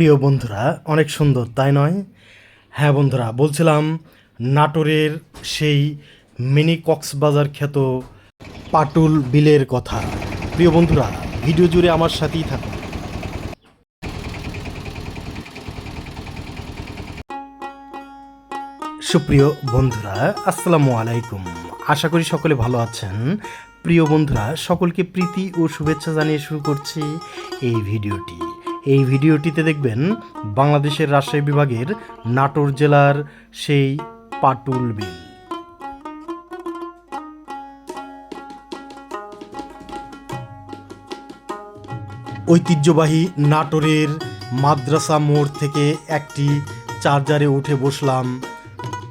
প্রিয় বন্ধুরা, অনেক সুন্দর, তাই নয়? হ্যাঁ বন্ধুরা, বলছিলাম নাটোরের সেই মিনি কক্সবাজার খ্যাত পাটুল বিলের কথা। প্রিয় বন্ধুরা, ভিডিও জুড়ে আমার সাথেই থাকুন। সুপ্রিয় বন্ধুরা, আসসালামু আলাইকুম। আশা করি সকলে ভালো আছেন। প্রিয় বন্ধুরা, সকলকে প্রীতি ও শুভেচ্ছা জানিয়ে শুরু করছি এই ভিডিওটি। এই ভিডিওটিতে দেখবেন বাংলাদেশের রাজশাহী বিভাগের নাটোর জেলার সেই পাটুল বিল। ঐতিহ্যবাহী নাটোরের মাদ্রাসা মোড় থেকে একটি চার্জারে উঠে বসলাম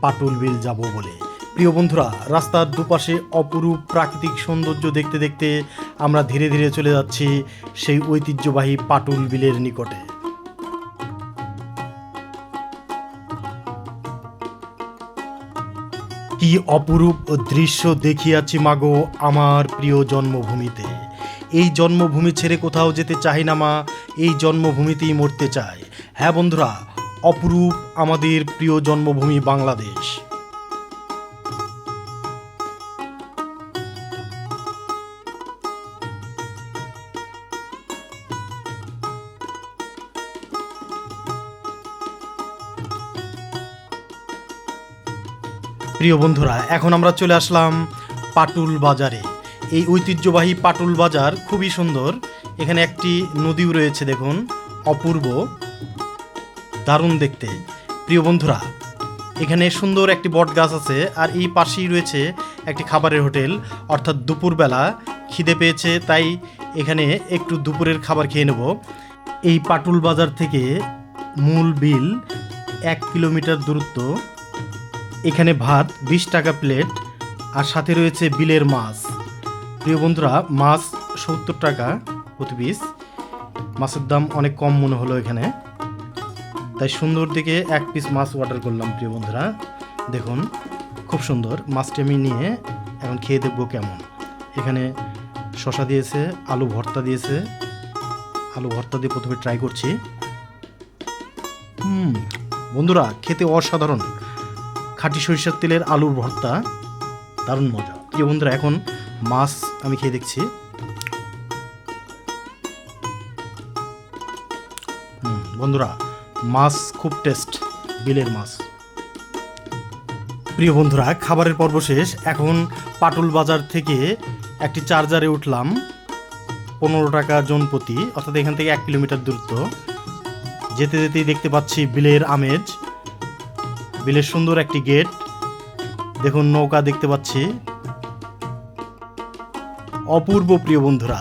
পাটুল বিল যাব বলে। প্রিয় বন্ধুরা, রাস্তার দুপাশে অপরূপ প্রাকৃতিক সৌন্দর্য দেখতে দেখতে আমরা ধীরে ধীরে চলে যাচ্ছি সেই ঐতিহ্যবাহী পাটুল বিলের নিকটে। কি অপরূপ দৃশ্য দেখিয়াছি মাগো আমার প্রিয় জন্মভূমিতে। এই জন্মভূমি ছেড়ে কোথাও যেতে চাই না মা, এই জন্মভূমিতেই মরতে চাই। হ্যাঁ বন্ধুরা, অপরূপ আমাদের প্রিয় জন্মভূমি বাংলাদেশ। প্রিয় বন্ধুরা, এখন আমরা চলে আসলাম পাটুল বাজারে। এই ঐতিহ্যবাহী পাটুল বাজার খুবই সুন্দর। এখানে একটি নদীও রয়েছে, দেখুন, অপূর্ব। দারুণ দেখতে। প্রিয় বন্ধুরা, এখানে সুন্দর একটি বট গাছ আছে, আর এই পাশেই রয়েছে একটি খাবারের হোটেল। অর্থাৎ দুপুরবেলা খিদে পেয়েছে, তাই এখানে একটু দুপুরের খাবার খেয়ে নেব। এই পাটুল বাজার থেকে মূল বিল এক কিলোমিটার দূরত্ব। এখানে ভাত, বিশ টাকা প্লেট, আর সাথে রয়েছে বিলের মাছ। প্রিয় বন্ধুরা, মাছ সত্তর টাকা প্রতি পিস। মাছের দাম অনেক কম মনে হলো এখানে। তাই সুন্দর দিকে এক পিস মাছ অর্ডার করলাম, প্রিয় বন্ধুরা। দেখুন, খুব সুন্দর। মাছটি আমি নিয়ে এখন খেয়ে দেখব কেমন। এখানে শশা দিয়েছে, আলু ভর্তা দিয়েছে। আলু ভর্তা দিয়ে প্রথমে ট্রাই করছি। হুম, বন্ধুরা, খেতে অসাধারণ। খাঁটি সরিষার তেলের আলুর ভর্তা, দারুণ মজা। প্রিয় বন্ধুরা, এখন মাছ আমি খেয়ে দেখছি। বন্ধুরা, মাছ খুব টেস্ট, বিলের মাছ। প্রিয় বন্ধুরা, খাবারের পর্ব শেষ। এখন পাটুল বাজার থেকে একটি চার্জারে উঠলাম, পনেরো টাকা জন প্রতি, অর্থাৎ এখান থেকে এক কিলোমিটার দূরত্ব। যেতে যেতেই দেখতে পাচ্ছি বিলের আমেজ। বিলের সুন্দর একটি গেট। দেখুন, নৌকা দেখতে পাচ্ছি। অপূর্ব প্রিয় বন্ধুরা,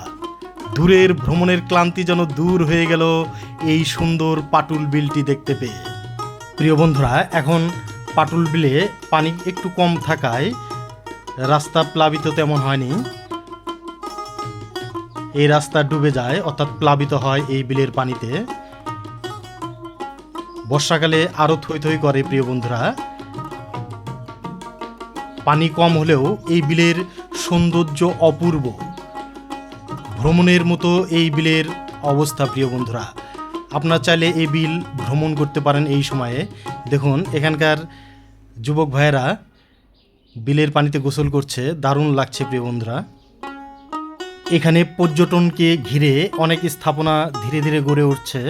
দূরের ভ্রমণের ক্লান্তি যেন দূর হয়ে গেল এই সুন্দর পাটুল বিলটি দেখতে পেয়ে। প্রিয় বন্ধুরা, এখন পাটুল বিলে পানি একটু কম থাকায় রাস্তা প্লাবিত তেমন হয়নি। এই রাস্তা ডুবে যায়, অর্থাৎ প্লাবিত হয় এই বিলের পানিতে। বর্ষাকালে আরও থই থই করে, প্রিয় বন্ধুরা। পানি কম হলেও এই বিলের সৌন্দর্য অপূর্ব। ভ্রমণের মতো এই বিলের অবস্থা, প্রিয় বন্ধুরা। আপনারা চাইলে এই বিল ভ্রমণ করতে পারেন এই সময়ে। দেখুন, এখানকার যুবক ভাইয়েরা বিলের পানিতে গোসল করছে। দারুণ লাগছে, প্রিয় বন্ধুরা। এখানে পর্যটনকে ঘিরে অনেক স্থাপনা ধীরে ধীরে গড়ে উঠছে।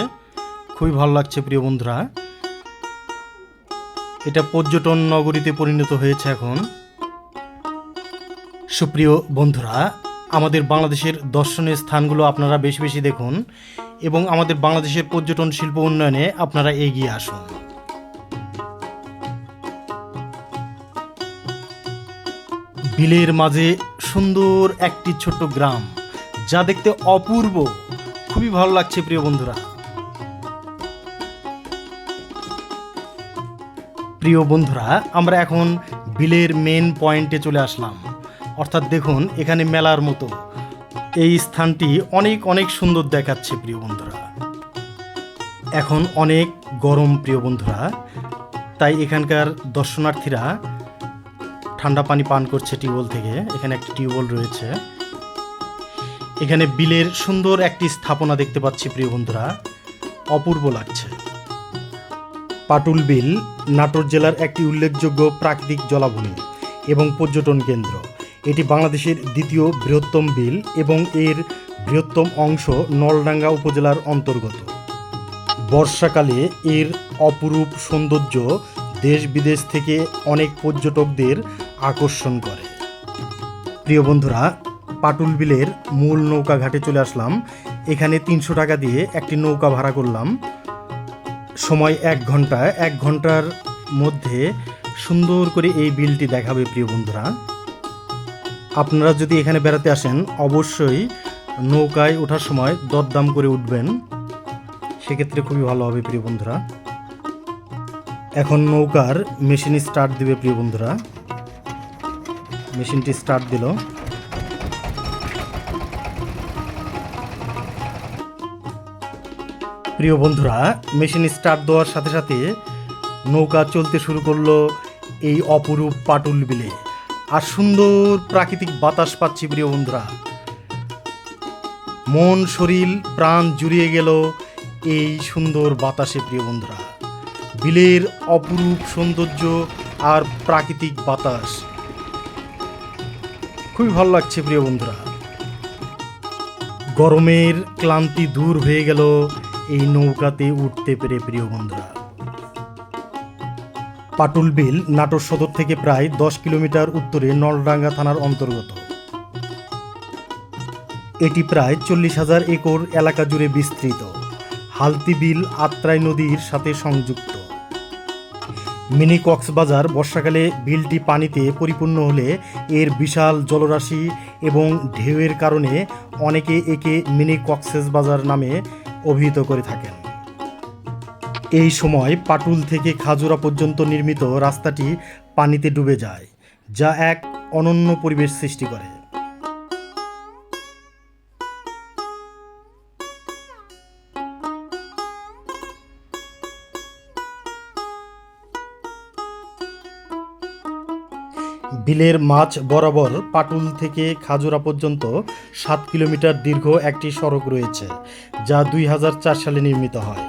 খুবই ভালো লাগছে প্রিয় বন্ধুরা। এটা পর্যটন নগরীতে পরিণত হয়েছে এখন। সুপ্রিয় বন্ধুরা, আমাদের বাংলাদেশের দর্শনীয় স্থানগুলো আপনারা বেশি বেশি দেখুন এবং আমাদের বাংলাদেশের পর্যটন শিল্প উন্নয়নে আপনারা এগিয়ে আসুন। বিলের মাঝে সুন্দর একটি ছোট্ট গ্রাম, যা দেখতে অপূর্ব। খুবই ভালো লাগছে প্রিয় বন্ধুরা। প্রিয় বন্ধুরা, আমরা এখন বিলের মেন পয়েন্টে চলে আসলাম। অর্থাৎ দেখুন, এখানে মেলার মতো। এই স্থানটি অনেক অনেক সুন্দর দেখাচ্ছে প্রিয় বন্ধুরা। এখন অনেক গরম প্রিয় বন্ধুরা। তাই এখানকার দর্শনার্থীরা ঠান্ডা পানি পান করছে টিউবওয়েল থেকে। এখানে একটি টিউবওয়েল রয়েছে। এখানে বিলের সুন্দর একটি স্থাপনা দেখতে পাচ্ছি প্রিয় বন্ধুরা। অপূর্ব লাগছে। পাটুল বিল নাটোর জেলার একটি উল্লেখযোগ্য প্রাকৃতিক জলাভূমি এবং পর্যটন কেন্দ্র। এটি বাংলাদেশের দ্বিতীয় বৃহত্তম বিল এবং এর বৃহত্তম অংশ নলডাঙ্গা উপজেলার অন্তর্গত। বর্ষাকালে এর অপরূপ সৌন্দর্য দেশ বিদেশ থেকে অনেক পর্যটকদের আকর্ষণ করে। প্রিয় বন্ধুরা, পাটুল বিলের মূল নৌকা ঘাটে চলে আসলাম। এখানে তিনশো টাকা দিয়ে একটি নৌকা ভাড়া করলাম। সময় এক ঘণ্টা, এক ঘণ্টার মধ্যে সুন্দর করে এই বিলটি দেখাবে প্রিয় বন্ধুরা। আপনারা যদি এখানে বেড়াতে আসেন, অবশ্যই নৌকায় ওঠার সময় দরদাম করে উঠবেন। সেক্ষেত্রে খুবই ভালো হবে প্রিয় বন্ধুরা। এখন নৌকার মেশিন স্টার্ট দিবে প্রিয় বন্ধুরা। মেশিনটি স্টার্ট দিল। প্রিয় বন্ধুরা মেশিন স্টার্ট দেওয়ার সাথে সাথে নৌকা চলতে শুরু করল এই অপরূপ পাটুল বিলে। আর সুন্দর প্রাকৃতিক বাতাস পাচ্ছি প্রিয় বন্ধুরা। মন, শরীর, প্রাণ জুড়িয়ে গেল এই সুন্দর বাতাসে প্রিয় বন্ধুরা। বিলের অপরূপ সৌন্দর্য আর প্রাকৃতিক বাতাস খুবই ভালো লাগছে প্রিয় বন্ধুরা। গরমের ক্লান্তি দূর হয়ে গেল এই নৌকাতে উঠতে পেরে প্রিয় বন্ধুরা। পাটুল বিল নাটোর সদর থেকে প্রায় দশ কিলোমিটার উত্তরে নলডাঙ্গা থানার অন্তর্গত। এটি প্রায় চল্লিশ হাজার একর এলাকা জুড়ে বিস্তৃত। হালতি বিল আত্রাই নদীর সাথে সংযুক্ত। মিনি কক্সবাজার বর্ষাকালে বিলটি পানিতে পরিপূর্ণ হলে এর বিশাল জলরাশি এবং ঢেউয়ের কারণে অনেকে একে মিনি কক্সেস বাজার নামে অভিহিত করে থাকেন। এই সময় পাটুল থেকে খাজুরা পর্যন্ত নির্মিত রাস্তাটি পানিতে ডুবে যায়, যা এক অনন্য পরিবেশ সৃষ্টি করে। বিলের মাছ বরাবর পাটুল থেকে খাজুরা পর্যন্ত সাত কিলোমিটার দীর্ঘ একটি সড়ক রয়েছে, যা দুই হাজার চার সালে নির্মিত হয়।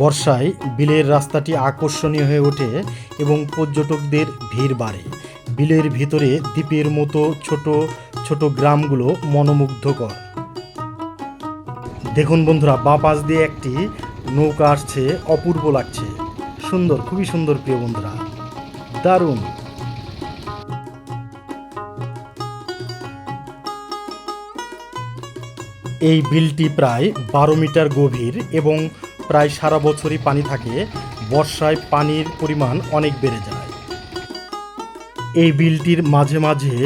বর্ষায় বিলের রাস্তাটি আকর্ষণীয় হয়ে ওঠে এবং পর্যটকদের ভিড় বাড়ে। বিলের ভিতরে দ্বীপের মতো ছোট ছোট গ্রামগুলো মনোমুগ্ধকর। দেখুন বন্ধুরা, বা পাশ দিয়ে একটি নৌকা আসছে, অপূর্ব লাগছে। সুন্দর, খুবই সুন্দর, প্রিয় বন্ধুরা। দারুণ। এই বিলটি প্রায় বারো মিটার গভীর এবং প্রায় সারা বছরই পানি থাকে। বর্ষায় পানির পরিমাণ অনেক বেড়ে যায়। এই বিলটির মাঝে মাঝে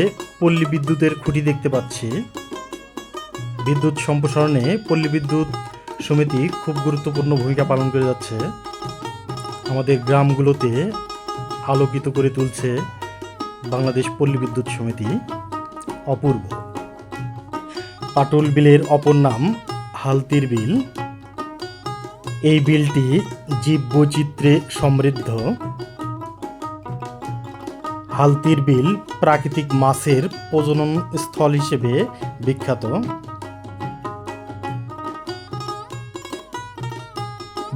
পল্লী বিদ্যুতের খুঁটি দেখতে পাচ্ছি। বিদ্যুৎ সম্প্রসারণে পল্লী বিদ্যুৎ সমিতি খুব গুরুত্বপূর্ণ ভূমিকা পালন করে যাচ্ছে। আমাদের গ্রামগুলোতে আলোকিত করে তুলছে বাংলাদেশ পল্লী বিদ্যুৎ সমিতি অপূর্ব। পাটুল বিলের অপর নাম হালতির বিল। এই বিলটি জীববৈচিত্র্যে সমৃদ্ধ। হালতির বিল প্রাকৃতিক মাছের প্রজনন স্থল হিসেবে বিখ্যাত।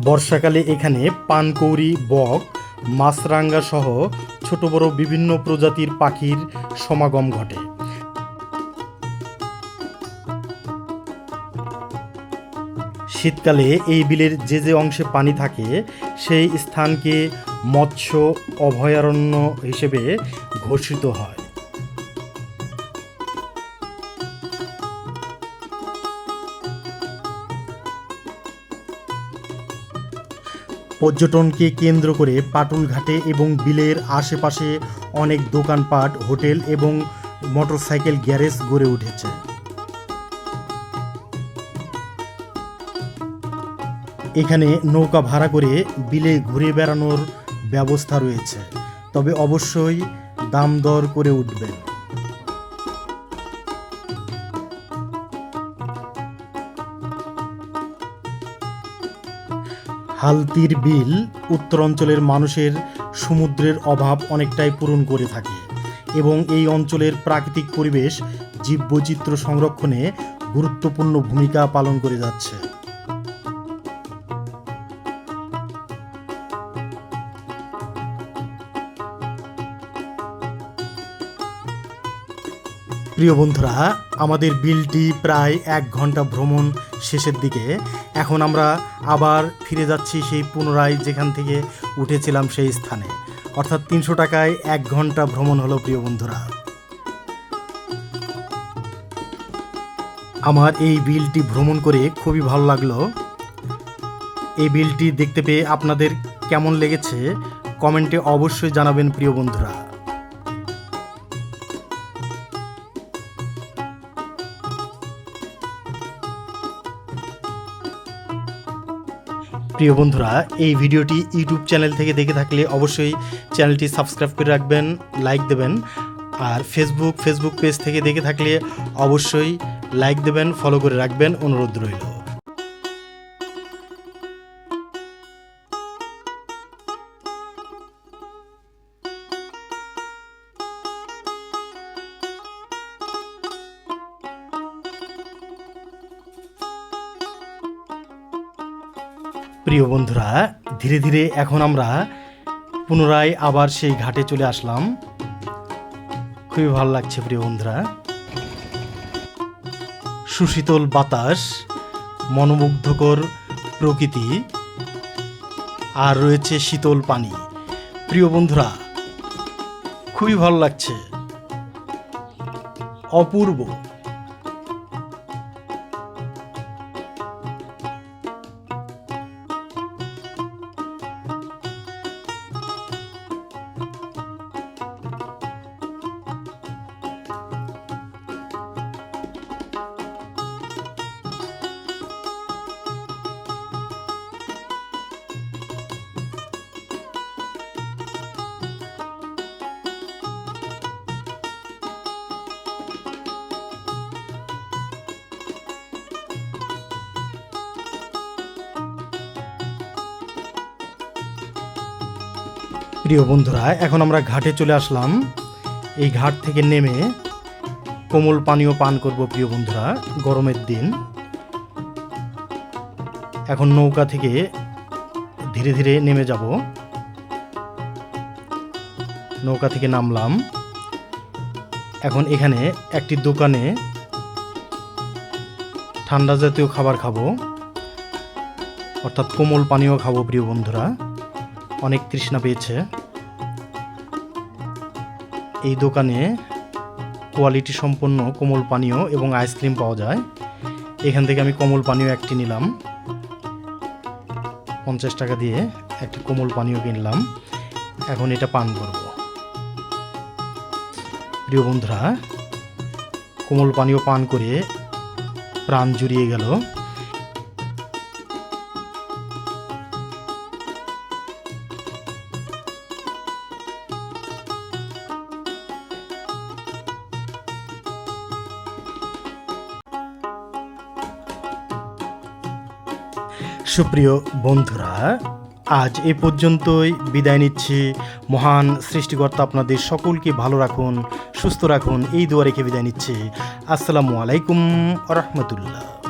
বর্ষাকালে এখানে পানকৌড়ি, বক মাছরাঙ্গা সহ ছোট বড় বিভিন্ন প্রজাতির পাখির সমাগম ঘটে। শীতকালে এই বিলের যে যে অংশে পানি থাকে, সেই স্থানকে মৎস্য অভয়ারণ্য হিসেবে ঘোষিত হয়। পর্যটনকে কেন্দ্র করে পাটুলঘাটে এবং বিলের আশেপাশে অনেক দোকানপাট, হোটেল এবং মোটরসাইকেল গ্যারেজ গড়ে উঠেছে। এখানে নৌকা ভাড়া করে বিলে ঘুরে বেড়ানোর ব্যবস্থা রয়েছে। তবে অবশ্যই দাম দর করে উঠবেন। হালতির বিল উত্তর অঞ্চলের মানুষের সমুদ্রের অভাব অনেকটাই পূরণ করে থাকে এবং এই অঞ্চলের প্রাকৃতিক পরিবেশ জীববৈচিত্র্য সংরক্ষণে গুরুত্বপূর্ণ ভূমিকা পালন করে যাচ্ছে। প্রিয় বন্ধুরা, আমাদের বিলটি প্রায় এক ঘণ্টা ভ্রমণ শেষের দিকে এখন আমরা আবার ফিরে যাচ্ছি সেই পুনরায় যেখান থেকে উঠেছিলাম সেই স্থানে। অর্থাৎ তিনশো টাকায় এক ঘণ্টা ভ্রমণ হলো প্রিয় বন্ধুরা। আমার এই বিলটি ভ্রমণ করে খুবই ভালো লাগল। এই বিলটি দেখতে পেয়ে আপনাদের কেমন লেগেছে, কমেন্টে অবশ্যই জানাবেন প্রিয় বন্ধুরা। প্রিয় বন্ধুরা, এই ভিডিওটি ইউটিউব চ্যানেল থেকে দেখে থাকলে অবশ্যই চ্যানেলটি সাবস্ক্রাইব করে রাখবেন, লাইক দেবেন, আর ফেসবুক ফেসবুক পেজ থেকে দেখে থাকলে অবশ্যই লাইক দেবেন ফলো করে রাখবেন, অনুরোধ রইল। প্রিয় বন্ধুরা, ধীরে ধীরে এখন আমরা পুনরায় আবার সেই ঘাটে চলে আসলাম। খুবই ভালো লাগছে প্রিয় বন্ধুরা। সুশীতল বাতাস, মনোমুগ্ধকর প্রকৃতি, আর রয়েছে শীতল পানি। প্রিয় বন্ধুরা, খুবই ভালো লাগছে। অপূর্ব। প্রিয় বন্ধুরা, এখন আমরা ঘাটে চলে আসলাম। এই ঘাট থেকে নেমে কোমল পানীয় পান করব প্রিয় বন্ধুরা, গরমের দিন। এখন নৌকা থেকে ধীরে ধীরে নেমে যাব। নৌকা থেকে নামলাম। এখন এখানে একটি দোকানে ঠান্ডা জাতীয় খাবার খাব, অর্থাৎ কোমল পানীয় খাব প্রিয় বন্ধুরা। অনেক তৃষ্ণা পেয়েছে। এই দোকানে কোয়ালিটি সম্পন্ন কোমল পানীয় এবং আইসক্রিম পাওয়া যায়। এখান থেকে আমি কোমল পানীয় একটি নিলাম। পঞ্চাশ টাকা দিয়ে একটি কোমল পানীয় কিনলাম। এখন এটা পান করব। প্রিয় বন্ধুরা, কোমল পানীয় পান করে প্রাণ জুড়িয়ে গেল। সুপ্রিয় বন্ধুরা, আজ এ পর্যন্তই বিদায় নিচ্ছি। মহান সৃষ্টিকর্তা আপনাদের সকলকে ভালো রাখুন, সুস্থ রাখুন, এই দোয়া রেখে বিদায় নিচ্ছি। আসসালামু আলাইকুম রহমতুল্লাহ।